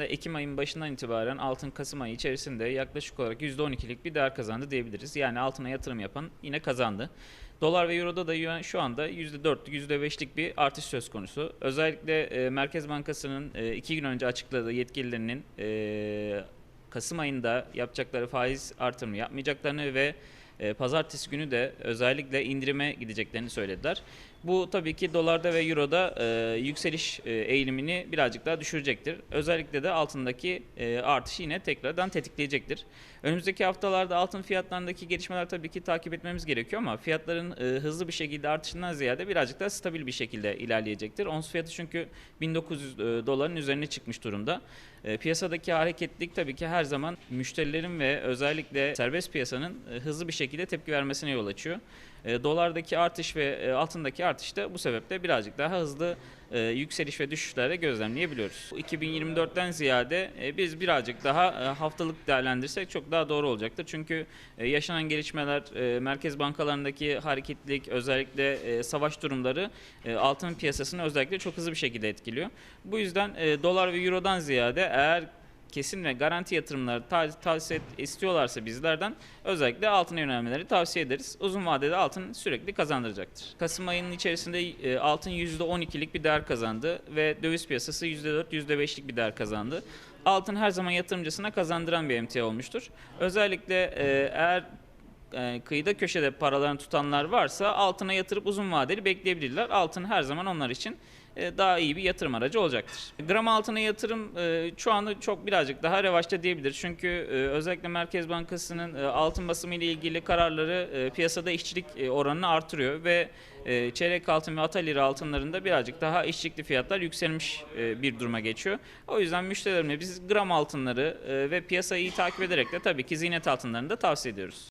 Ekim ayının başından itibaren altın Kasım ayı içerisinde yaklaşık olarak %12'lik bir değer kazandı diyebiliriz. Yani altına yatırım yapan yine kazandı. Dolar ve Euro'da da şu anda %4'lük %5'lik bir artış söz konusu. Özellikle e, Merkez Bankası'nın e, iki gün önce açıkladığı yetkililerinin e, Kasım ayında yapacakları faiz artırımı yapmayacaklarını ve e, pazartesi günü de özellikle indirime gideceklerini söylediler. Bu tabii ki dolarda ve euroda e, yükseliş e, eğilimini birazcık daha düşürecektir. Özellikle de altındaki e, artış yine tekrardan tetikleyecektir. Önümüzdeki haftalarda altın fiyatlarındaki gelişmeler tabii ki takip etmemiz gerekiyor ama fiyatların e, hızlı bir şekilde artışından ziyade birazcık daha stabil bir şekilde ilerleyecektir. Ons fiyatı çünkü 1900 e, doların üzerine çıkmış durumda. E, piyasadaki hareketlilik tabii ki her zaman müşterilerin ve özellikle serbest piyasanın e, hızlı bir şekilde tepki vermesine yol açıyor. E, dolardaki artış ve e, altındaki artış da bu sebeple birazcık daha hızlı e, yükseliş ve düşüşlerde gözlemleyebiliyoruz. 2024'ten ziyade e, biz birazcık daha e, haftalık değerlendirsek çok daha doğru olacaktır. Çünkü e, yaşanan gelişmeler, e, merkez bankalarındaki hareketlilik, özellikle e, savaş durumları e, altın piyasasını özellikle çok hızlı bir şekilde etkiliyor. Bu yüzden e, dolar ve eurodan ziyade eğer kesin ve garanti yatırımları ta- tavsiye et- istiyorlarsa bizlerden özellikle altına yönelmeleri tavsiye ederiz. Uzun vadede altın sürekli kazandıracaktır. Kasım ayının içerisinde e, altın %12'lik bir değer kazandı ve döviz piyasası %4, %5'lik bir değer kazandı. Altın her zaman yatırımcısına kazandıran bir emtia olmuştur. Özellikle e, eğer e, kıyıda köşede paralarını tutanlar varsa altına yatırıp uzun vadeli bekleyebilirler. Altın her zaman onlar için e, daha iyi bir yatırım aracı olacaktır. Gram altına yatırım e, şu anda çok birazcık daha revaçta diyebilir. Çünkü özellikle Merkez Bankası'nın altın basımı ile ilgili kararları piyasada işçilik oranını artırıyor ve çeyrek altın ve atölye altınlarında birazcık daha işçilikli fiyatlar yükselmiş bir duruma geçiyor. O yüzden müşterilerime biz gram altınları ve piyasayı iyi takip ederek de tabii ki ziynet altınlarını da tavsiye ediyoruz.